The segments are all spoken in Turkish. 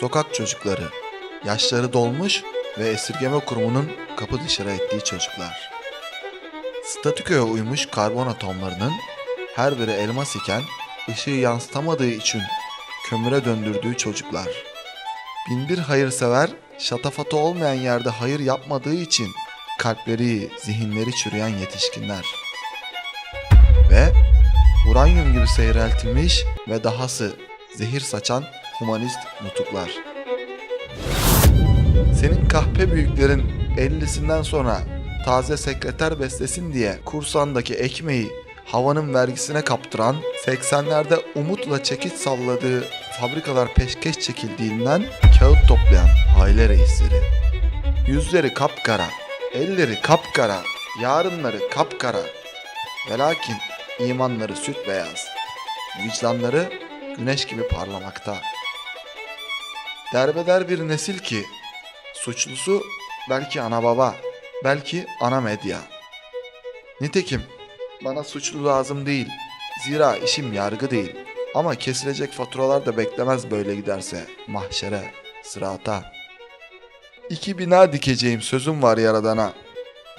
sokak çocukları, yaşları dolmuş ve esirgeme kurumunun kapı dışarı ettiği çocuklar. Statükoya uymuş karbon atomlarının her biri elmas iken ışığı yansıtamadığı için kömüre döndürdüğü çocuklar. Binbir hayırsever şatafatı olmayan yerde hayır yapmadığı için kalpleri, zihinleri çürüyen yetişkinler. Ve uranyum gibi seyreltilmiş ve dahası zehir saçan humanist nutuklar. Senin kahpe büyüklerin 50'sinden sonra taze sekreter beslesin diye kursandaki ekmeği havanın vergisine kaptıran 80'lerde umutla çekiç salladığı fabrikalar peşkeş çekildiğinden kağıt toplayan aile reisleri. Yüzleri kapkara, elleri kapkara, yarınları kapkara. Ve lakin imanları süt beyaz, vicdanları güneş gibi parlamakta. Derbeder bir nesil ki suçlusu belki ana baba, belki ana medya. Nitekim bana suçlu lazım değil. Zira işim yargı değil. Ama kesilecek faturalar da beklemez böyle giderse mahşere, sırata. İki bina dikeceğim sözüm var yaradana.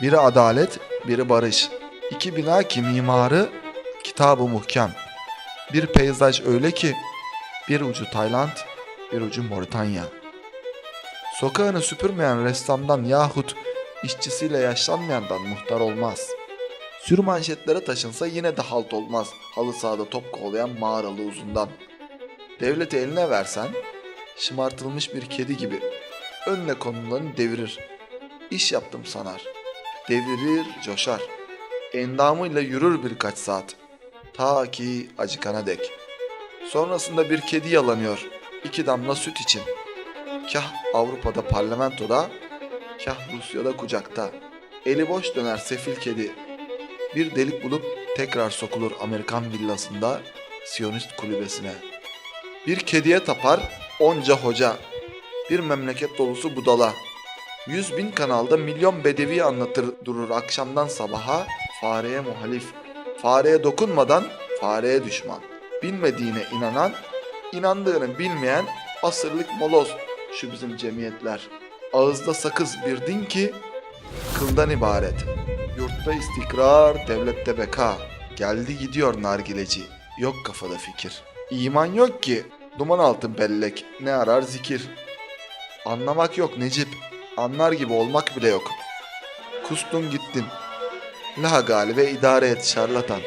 Biri adalet, biri barış. İki bina ki mimarı kitabı muhkem. Bir peyzaj öyle ki bir ucu Tayland, bir ucu Moritanya. Sokağını süpürmeyen ressamdan yahut işçisiyle yaşlanmayandan muhtar olmaz. Sür manşetlere taşınsa yine de halt olmaz halı sahada top kovalayan mağaralı uzundan. Devleti eline versen şımartılmış bir kedi gibi önüne konulanı devirir. İş yaptım sanar. Devirir, coşar. Endamıyla yürür birkaç saat. Ta ki acıkana dek. Sonrasında bir kedi yalanıyor. İki damla süt için. Kah Avrupa'da parlamentoda, kah Rusya'da kucakta. Eli boş döner sefil kedi. Bir delik bulup tekrar sokulur Amerikan villasında Siyonist kulübesine. Bir kediye tapar onca hoca. Bir memleket dolusu budala. Yüz bin kanalda milyon bedevi anlatır durur akşamdan sabaha fareye muhalif. Fareye dokunmadan fareye düşman. Bilmediğine inanan, inandığını bilmeyen asırlık moloz şu bizim cemiyetler. Ağızda sakız bir din ki kıldan ibaret. Yurtta istikrar, devlette beka. Geldi gidiyor nargileci. Yok kafada fikir. İman yok ki. Duman altın bellek. Ne arar zikir. Anlamak yok Necip. Anlar gibi olmak bile yok. Kustun gittin. La galibe idare et şarlatan.